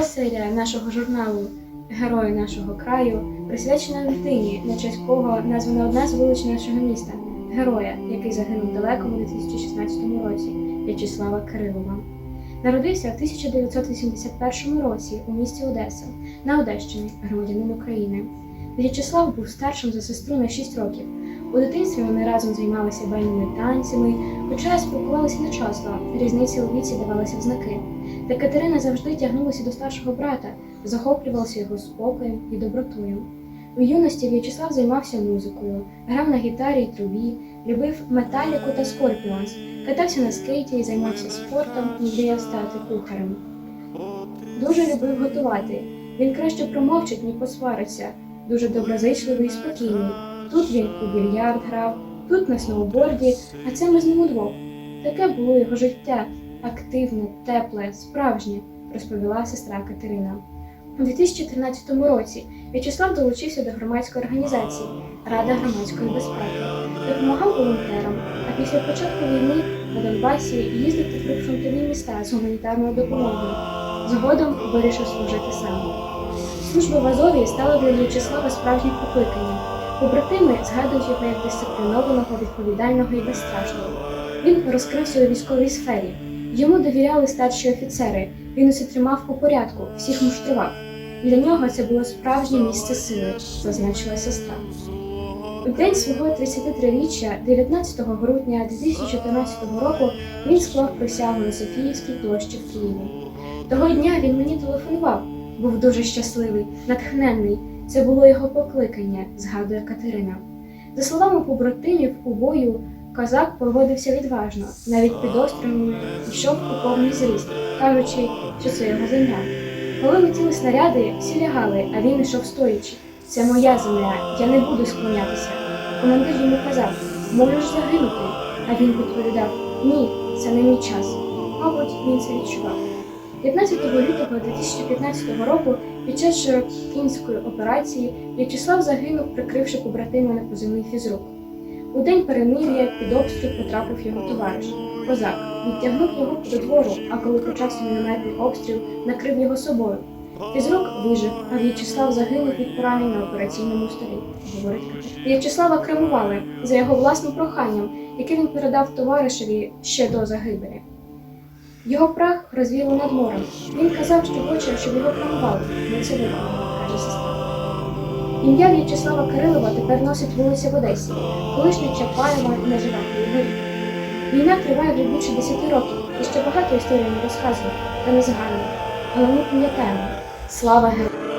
Ця серія нашого журналу Герої нашого краю присвячена людині, на честь кого названа одна з вулиць нашого міста героя, який загинув далеко у 2016 році В'ячеслава Кирилова. Народився в 1981 році у місті Одеса на Одещині, громадянин України. В'ячеслав був старшим за сестру на 6 років. У дитинстві вони разом займалися бальними танцями, хоча спілкувалися не часто, різниці у віці давалися в знаки. Та Катерина завжди тягнулася до старшого брата, захоплювалася його спокоєм і добротою. У юності В'ячеслав займався музикою, грав на гітарі й трубі, любив металіку та скорпіонс, катався на скейті і займався спортом мріяв стати кухарем. Дуже любив готувати. Він краще промовчить, ні посвариться, дуже доброзичливий і спокійний. Тут він у більярд грав, тут на сноуборді, а це ми з ним удвох. Таке було його життя активне, тепле, справжнє, розповіла сестра Катерина. У 2013 році В'ячеслав долучився до громадської організації Рада громадської безпеки, допомагав волонтерам, а після початку війни на Донбасі їздив у прифронтові міста з гуманітарною допомогою. Згодом вирішив служити сам. Служба в Азові стала для В'ячеслава справжнім покликанням. Побратими згадують його як дисциплінованого, відповідального і безстрашного. Він розкрився у військовій сфері. Йому довіряли старші офіцери. Він усе тримав у порядку, всіх муштрував. Для нього це було справжнє місце сили, зазначила сестра. У день свого 33-річчя, 19 грудня 2014 року, він склав присягу на Софіївській площі в Києві. Того дня він мені телефонував, був дуже щасливий, натхненний. Це було його покликання, згадує Катерина. За словами побратимів, у бою козак поводився відважно, навіть під острівами йшов у повний зріст, кажучи, що це його земля. Коли летіли снаряди, всі лягали, а він йшов стоячи. Це моя земля, я не буду склонятися. Командир йому казав, можеш загинути. А він відповідав: Ні, це не мій час. Мабуть, він це відчував. 15 лютого 2015 року під час Широкінської операції В'ячеслав загинув, прикривши побратима на позивний фізрук. У день перемир'я під обстріл потрапив його товариш, козак, відтягнув його до двору, а коли почався мінометний обстріл, накрив його собою. Фізрук вижив, а В'ячеслав загинув від поранень на операційному столі, говорить Катерина. В'ячеслава кремували за його власним проханням, яке він передав товаришеві ще до загибелі. Його прах розвіло над морем. Він казав, що хоче, щоб його кремували. Ми це виконали, каже сестра. Ім'я В'ячеслава Кирилова тепер носить вулиця в Одесі, колишня Чапаєва на Живаховій горі. Війна триває вже більше 10 років, і ще багато історій не розказує та не згадує. Але ми пам'ятаємо. Слава героям!